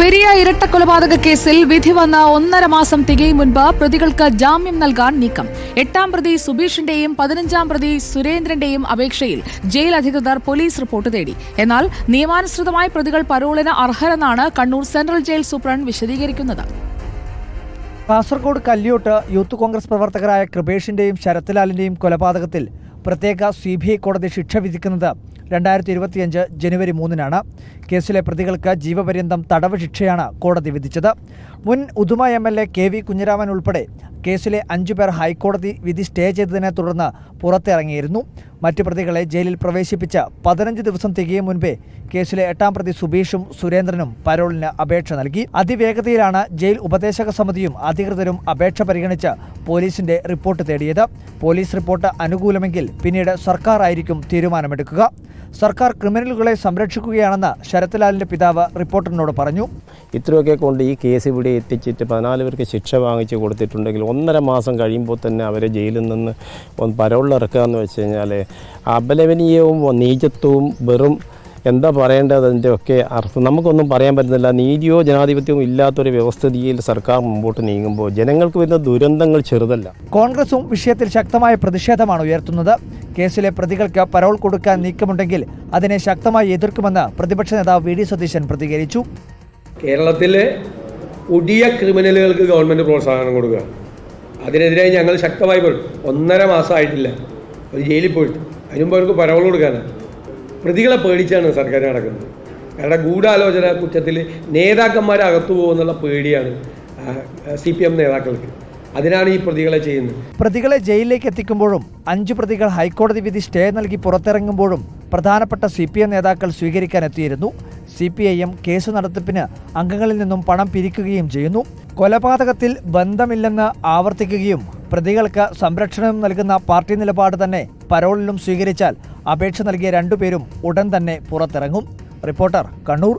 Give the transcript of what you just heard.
പെരിയ ഇരട്ടക്കൊലപാതക കേസിൽ വിധി വന്ന ഒന്നര മാസം തികയും മുൻപ് പ്രതികൾക്ക് ജാമ്യം നൽകാൻ നീക്കം. എട്ടാം പ്രതി സുബീഷിന്റെയും പതിനഞ്ചാം പ്രതി സുരേന്ദ്രന്റെയും അപേക്ഷയിൽ ജയിൽ അധികൃതർ പോലീസ് റിപ്പോർട്ട് തേടി. എന്നാൽ നിയമാനുസൃതമായി പ്രതികൾ പരോളിന് അർഹരെന്നാണ് കണ്ണൂർ സെൻട്രൽ ജയിൽ സൂപ്രണ്ട് വിശദീകരിക്കുന്നത്. കാസർഗോഡ് കല്യോട്ട് യൂത്ത് കോൺഗ്രസ് പ്രവർത്തകരായ കൃപേഷിന്റെയും ശരത്ലാലിന്റെയും കൊലപാതകത്തിൽ പ്രത്യേക സി കോടതി ശിക്ഷ വിധിക്കുന്നത് രണ്ടായിരത്തി ഇരുപത്തിയഞ്ച് ജനുവരി മൂന്നിനാണ് കേസിലെ പ്രതികൾക്ക് ജീവപര്യന്തം തടവ് ശിക്ഷയാണ് കോടതി വിധിച്ചത്. മുൻ Uduma M L A K V Kunhiraman ഉൾപ്പെടെ കേസിലെ അഞ്ചു പേർ ഹൈക്കോടതി വിധി സ്റ്റേ ചെയ്തതിനെ തുടർന്ന് പുറത്തിറങ്ങിയിരുന്നു. മറ്റു പ്രതികളെ ജയിലിൽ പ്രവേശിപ്പിച്ച പതിനഞ്ച് ദിവസം തികയും മുൻപേ കേസിലെ എട്ടാം പ്രതി സുബീഷും സുരേന്ദ്രനും പരോളിന് അപേക്ഷ നൽകി. അതിവേഗതയിലാണ് ജയിൽ ഉപദേശക സമിതിയും അധികൃതരും അപേക്ഷ പരിഗണിച്ച് പോലീസിന്റെ റിപ്പോർട്ട് തേടിയത്. പോലീസ് റിപ്പോർട്ട് അനുകൂലമെങ്കിൽ പിന്നീട് സർക്കാർ ആയിരിക്കും തീരുമാനമെടുക്കുക. സർക്കാർ ക്രിമിനലുകളെ സംരക്ഷിക്കുകയാണെന്ന് ശരത്ലാലിന്റെ പിതാവ് റിപ്പോർട്ടറിനോട് പറഞ്ഞു. ഇത്രയൊക്കെ കൊണ്ട് ഈ കേസ് ഇവിടെ എത്തിച്ചിട്ട് പതിനാല് പേർക്ക് ശിക്ഷ വാങ്ങിച്ചു കൊടുത്തിട്ടുണ്ടെങ്കിൽ ഒന്നര മാസം കഴിയുമ്പോൾ തന്നെ അവരെ ജയിലിൽ നിന്ന് ഒന്ന് പരോളിലിറക്കുക എന്ന് വെച്ച് കഴിഞ്ഞാൽ അപലപനീയവും നീചത്വവും വെറും എന്താ പറയേണ്ടത് അതിന്റെ ഒക്കെ അർത്ഥം. നമുക്കൊന്നും പറയാൻ പറ്റുന്നില്ല. നീതിയോ ജനാധിപത്യവും ഇല്ലാത്തൊരു വ്യവസ്ഥിതിയിൽ സർക്കാർ മുമ്പോട്ട് നീങ്ങുമ്പോൾ ജനങ്ങൾക്ക് വരുന്ന ദുരന്തങ്ങൾ ചെറുതല്ല. കോൺഗ്രസും വിഷയത്തിൽ ശക്തമായ പ്രതിഷേധമാണ് ഉയർത്തുന്നത്. കേസിലെ പ്രതികൾക്ക് പരോൾ കൊടുക്കാൻ നീക്കമുണ്ടെങ്കിൽ അതിനെ ശക്തമായി എതിർക്കുമെന്ന് പ്രതിപക്ഷ നേതാവ് വി ഡി സതീശൻ പ്രതികരിച്ചു. കേരളത്തിലെ ഒടിയ ക്രിമിനലുകൾക്ക് ഗവൺമെന്റ് പ്രോത്സാഹനം കൊടുക്കുക. അതിനെതിരായി ഞങ്ങൾ ശക്തമായി പോയി. ഒന്നര മാസമായിട്ടില്ല ഒരു ജയിലിൽ പോയിട്ട്. അതിനുമ്പോൾ അവർക്ക് പരവൾ കൊടുക്കാനാണ് പ്രതികളെ പേടിച്ചാണ് സർക്കാർ നടക്കുന്നത്. അവരുടെ ഗൂഢാലോചന കുറ്റത്തിൽ നേതാക്കന്മാരെ അകത്തു പോകുമെന്നുള്ള പേടിയാണ് സി പി എം നേതാക്കൾക്ക്. അതിനാണ് ഈ പ്രതികളെ ചെയ്യുന്നത്. പ്രതികളെ ജയിലിലേക്ക് എത്തിക്കുമ്പോഴും അഞ്ചു പ്രതികൾ ഹൈക്കോടതി വിധി സ്റ്റേ നൽകി പുറത്തിറങ്ങുമ്പോഴും പ്രധാനപ്പെട്ട സി പി എം നേതാക്കൾ സ്വീകരിക്കാൻ എത്തിയിരുന്നു. C P I M case നടത്തിപ്പിന് അംഗങ്ങളിൽ നിന്നും പണം പിരിക്കുകയും ചെയ്യുന്നു. കൊലപാതകത്തിൽ ബന്ധമില്ലെന്ന് ആവർത്തിക്കുകയും പ്രതികൾക്ക് സംരക്ഷണം നൽകുന്ന പാർട്ടി നിലപാട് തന്നെ പരോളിലും സ്വീകരിച്ചാൽ അപേക്ഷ നൽകിയ രണ്ടുപേരും ഉടൻ തന്നെ പുറത്തിറങ്ങും. റിപ്പോർട്ടർ കണ്ണൂർ.